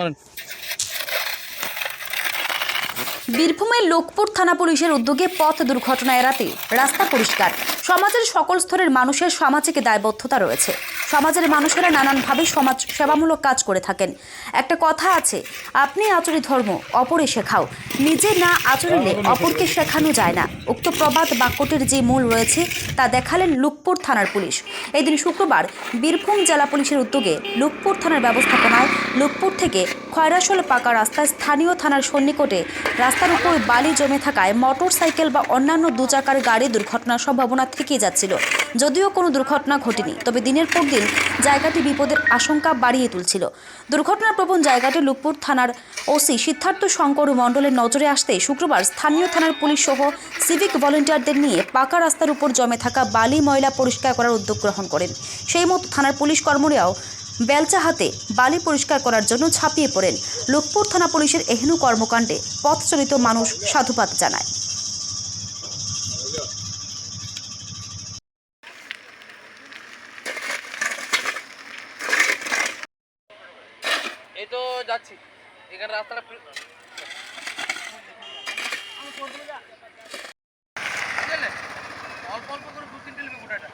মানে বীরভূমের লোকপুর থানা পুলিশের উদ্যোগে পথ দুর্ঘটনা এড়াতে রাস্তা পরিষ্কার। সমাজের সকল স্তরের মানুষের সামাজিক দায়বদ্ধতা রয়েছে। সমাজের মানুষেরা নানানভাবে সমাজ সেবামূলক কাজ করে থাকেন। একটা কথা আছে, আপনি আচরি ধর্ম অপরে শেখাও। নিজে না আচরিলে অপরকে শেখানো যায় না। উক্ত প্রবাদ বাক্যটির যে মূল রয়েছে, তা দেখালেন লুকপুর থানার পুলিশ। এদিন দিন শুক্রবার বীরভূম জেলা পুলিশের উদ্যোগে লুকপুর থানার ব্যবস্থাপনায় লুকপুর থেকে খয়রাসোল পাকা রাস্তায় স্থানীয় থানার সন্নিকটে রাস্তার উপর বালি জমে থাকায় মোটর সাইকেল বা অন্যান্য দু চাকার গাড়ি দুর্ঘটনার সম্ভাবনা থেকে যাচ্ছিল। যদিও কোনো দুর্ঘটনা ঘটেনি, তবে দিনের পর দিন জায়গাটি বিপদের আশঙ্কা বাড়িয়ে তুলছিল। দুর্ঘটনার প্রবণ জায়গাটি লুকপুর থানার ওসি সিদ্ধার্থ শঙ্কর মণ্ডলের নজরে আসতে শুক্রবার স্থানীয় থানার পুলিশ সহ সিভিক ভলেন্টিয়ারদের নিয়ে পাকা রাস্তার উপর জমে থাকা বালি ময়লা পরিষ্কার করার উদ্যোগ গ্রহণ করেন। সেই মতো থানার পুলিশ কর্মীরাও বেলচা হাতে বালি পরিষ্কার করার জন্য ছাপিয়ে পড়েন। লোকপুর থানা পুলিশের এহেন কর্মকাণ্ডে পথচলিত মানুষ সাধুবাদ জানায়। এই তো যাচ্ছি। এখানে রাস্তাটা অল্প অল্প করে দু তিনটে নেবে গোটাটা।